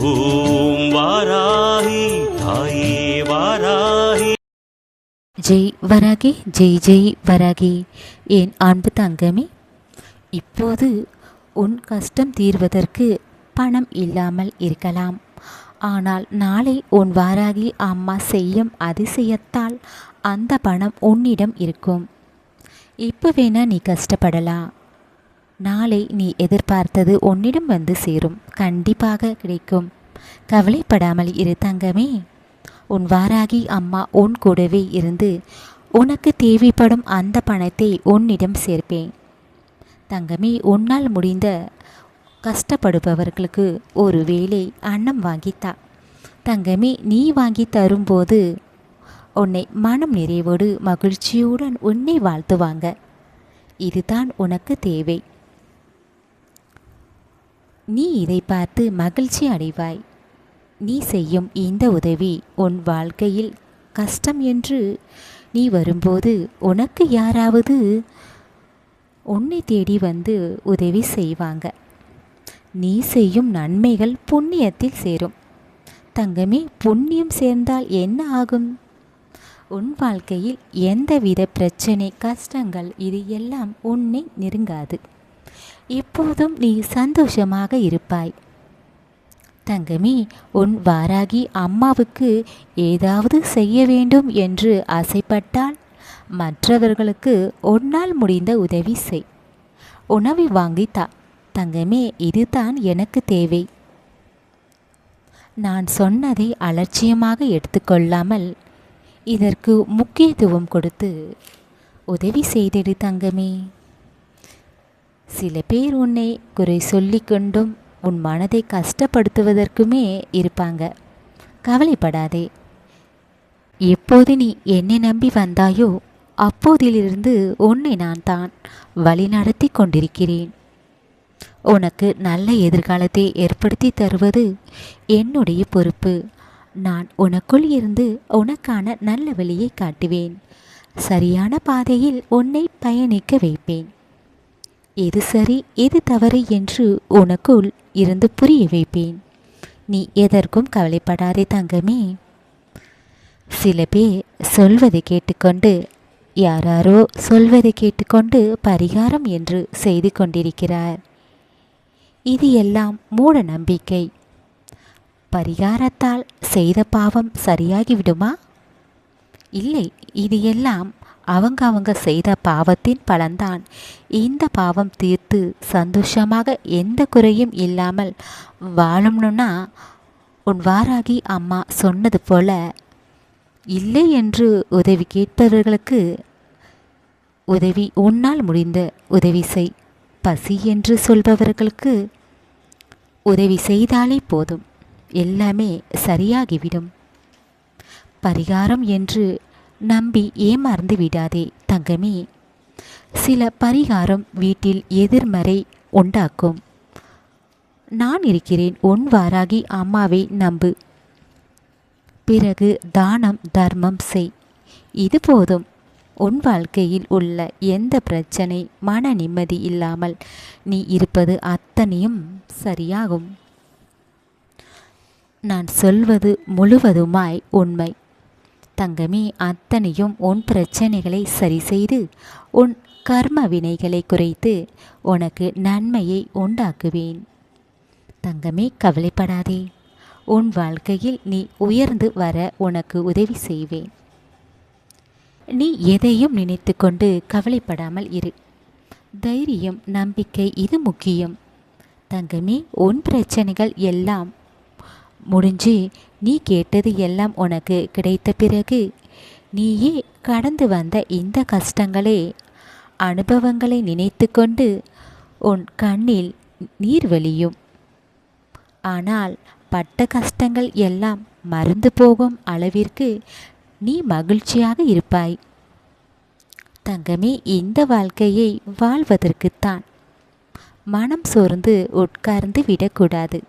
ஓம் வாராகி தாயே வாராகி. ஜெய் வராகி ஜெய் ஜெய் வராகி. என் அன்பு தங்கமே இப்போது உன் கஷ்டம் தீர்வதற்கு பணம் இல்லாமல் இருக்கலாம். ஆனால் நாளை உன் வாராகி அம்மா செய்யும் அதிசயத்தால் அந்த பணம் உன்னிடம் இருக்கும். இப்போ வேணா நீ கஷ்டப்படலாம். நாளை நீ எதிர்பார்த்தது உன்னிடம் வந்து சேரும். கண்டிப்பாக கிடைக்கும். கவலைப்படாமல் இரு தங்கமே. உன் வாராகி அம்மா உன் கூடவே இருந்து உனக்கு தேவைப்படும் அந்த பணத்தை உன்னிடம் சேர்ப்பேன். தங்கமே உன்னால் முடிந்த கஷ்டப்படுபவர்களுக்கு ஒரு வேளை அன்னம் வாங்கித்தா தங்கமே நீ வாங்கி தரும்போது உன்னை மனம் நிறைவோடு மகிழ்ச்சியுடன் உன்னை வாழ்த்துவாங்க. இதுதான் உனக்கு தேவை. நீ இதை பார்த்து மகிழ்ச்சி அடைவாய். நீ செய்யும் இந்த உதவி உன் வாழ்க்கையில் கஷ்டம் என்று நீ வரும்போது உனக்கு யாராவது உன்னை தேடி வந்து உதவி செய்வாங்க. நீ செய்யும் நன்மைகள் புண்ணியத்தில் சேரும். தங்கமே புண்ணியம் சேர்ந்தால் என்ன ஆகும்? உன் வாழ்க்கையில் எந்தவித பிரச்சனை கஷ்டங்கள் இது எல்லாம் உன்னை நெருங்காது. எப்போதும் நீ சந்தோஷமாக இருப்பாய். தங்கமே உன் வாராகி அம்மாவுக்கு ஏதாவது செய்ய வேண்டும் என்று ஆசைப்பட்டால் மற்றவர்களுக்கு உன்னால் முடிந்த உதவி செய். உணவை வாங்கித்தா தங்கமே இதுதான் எனக்கு தேவை. நான் சொன்னதை அலட்சியமாக எடுத்துக்கொள்ளாமல் இதற்கு முக்கியத்துவம் கொடுத்து உதவி செய்திடு தங்கமே. சில பேர் உன்னை குறை சொல்லிக்கொண்டும் உன் மனதை கஷ்டப்படுத்துவதற்குமே இருப்பாங்க. கவலைப்படாதே. எப்போது நீ என்னை நம்பி வந்தாயோ அப்போதிலிருந்து உன்னை நான் தான் வழிநடத்தி கொண்டிருக்கிறேன். உனக்கு நல்ல எதிர்காலத்தை ஏற்படுத்தி தருவது என்னுடைய பொறுப்பு. நான் உனக்குள் இருந்து உனக்கான நல்ல வழியை காட்டுவேன். சரியான பாதையில் உன்னை பயணிக்க வைப்பேன். எது சரி எது தவறு என்று உனக்குள் இருந்து புரிய வைப்பேன். நீ எதற்கும் கவலைப்படாதே தங்கமே. சில பேர் சொல்வதை கேட்டுக்கொண்டு யாராரோ சொல்வதை கேட்டுக்கொண்டு பரிகாரம் என்று செய்து கொண்டிருக்கிறார். இது எல்லாம் மூட நம்பிக்கை. பரிகாரத்தால் செய்த பாவம் சரியாகிவிடுமா? இல்லை இது எல்லாம் அவங்க அவங்க செய்த பாவத்தின் பலன்தான். இந்த பாவம் தீர்த்து சந்தோஷமாக எந்த குறையும் இல்லாமல் வாழணும்னா உன் வாராகி அம்மா சொன்னது போல இல்லை என்று உதவி கேட்பவர்களுக்கு உதவி உன்னால் முடிந்த உதவி செய். பசி என்று சொல்பவர்களுக்கு உதவி செய்தாலே போதும். எல்லாமே சரியாகிவிடும். பரிகாரம் என்று நம்பி ஏமாறந்து விடாதே தங்கமே. சில பரிகாரம் வீட்டில் எதிர்மறை உண்டாக்கும். நான் இருக்கிறேன் உன் வாராகி அம்மாவை நம்பு. பிறகு தானம் தர்மம் செய். இது போதும். உன் வாழ்க்கையில் உள்ள எந்த பிரச்சனை மன நிம்மதி இல்லாமல் நீ இருப்பது அத்தனையும் சரியாகும். நான் சொல்வது முழுவதுமாய் உண்மை. தங்கமே அத்தனையும் உன் பிரச்சனைகளை சரி செய்து உன் கர்ம வினைகளை குறைத்து உனக்கு நன்மையை உண்டாக்குவேன். தங்கமே கவலைப்படாதே. உன் வாழ்க்கையில் நீ உயர்ந்து வர உனக்கு உதவி செய்வேன். நீ எதையும் நினைத்து கொண்டு கவலைப்படாமல் இரு. தைரியம் நம்பிக்கை இது முக்கியம். தங்கமே உன் பிரச்சனைகள் எல்லாம் முடிஞ்சு நீ கேட்டது எல்லாம் உனக்கு கிடைத்த பிறகு நீயே கடந்து வந்த இந்த கஷ்டங்களே அனுபவங்களை நினைத்து கொண்டு உன் கண்ணில் நீர் வலியும் ஆனால் பட்ட கஷ்டங்கள் எல்லாம் மறந்து போகும் அளவிற்கு நீ மகிழ்ச்சியாக இருப்பாய். தங்கமே இந்த வாழ்க்கையை வாழ்வதற்குத்தான் மனம் சோர்ந்து உட்கார்ந்து விடக்கூடாது.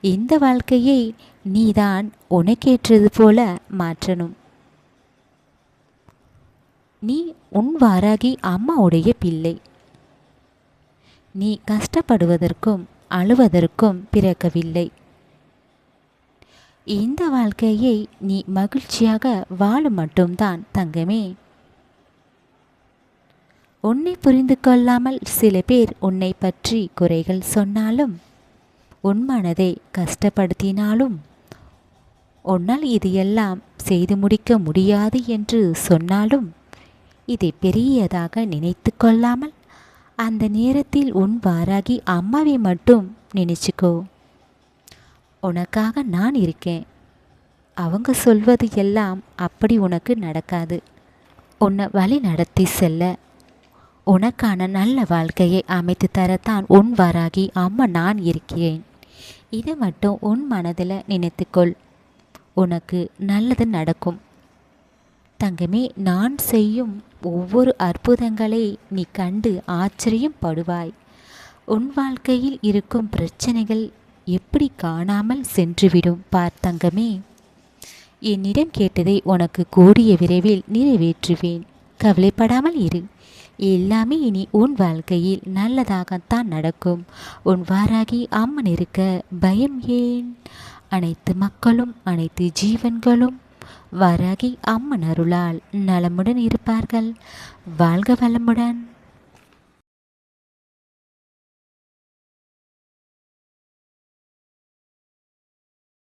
இந்த வாழ்க்கையை நீதான் உனக்கேற்றது போல மாற்றணும். நீ உன் வாராகி அம்மாவுடைய பிள்ளை. நீ கஷ்டப்படுவதற்கும் அழுவதற்கும் பிறக்கவில்லை. இந்த வாழ்க்கையை நீ மகிழ்ச்சியாக வாழ மட்டும்தான் தங்கமே. உன்னை புரிந்து கொள்ளாமல் சில பேர் உன்னை பற்றி குறைகள் சொன்னாலும் உன் மனதை கஷ்டப்படுத்தினாலும் உன்னால் இது எல்லாம் செய்து முடிக்க முடியாது என்று சொன்னாலும் இதை பெரியதாக நினைத்து கொள்ளாமல் அந்த நேரத்தில் உன் வாராகி அம்மாவை மட்டும் நினைச்சுக்கோ. உனக்காக நான் இருக்கேன். அவங்க சொல்வது எல்லாம் அப்படி உனக்கு நடக்காது. உன்னை வழி நடத்தி செல்ல. உனக்கான நல்ல வாழ்க்கையை அமைத்து தரத்தான் உன் வாராகி அம்மா நான் இருக்கிறேன். இதை மட்டும் உன் மனதில் நினைத்துக்கொள். உனக்கு நல்லது நடக்கும். தங்கமே நான் செய்யும் ஒவ்வொரு அற்புதங்களை நீ கண்டு ஆச்சரியம் படுவாய். உன் வாழ்க்கையில் இருக்கும் பிரச்சனைகள் எப்படி காணாமல் சென்றுவிடும் பார் தங்கமே. என்னிடம் கேட்டதை உனக்கு கூடிய விரைவில் நிறைவேற்றுவேன். கவலைப்படாமல் இரு. எல்லாமே இனி உன் வாழ்க்கையில் நல்லதாகத்தான் நடக்கும். உன் வாராகி அம்மன் இருக்க பயம் ஏன்? அனைத்து மக்களும் அனைத்து ஜீவன்களும் வாராகி அம்மன் அருளால் நலமுடன் இருப்பார்கள். வாழ்க வளமுடன்.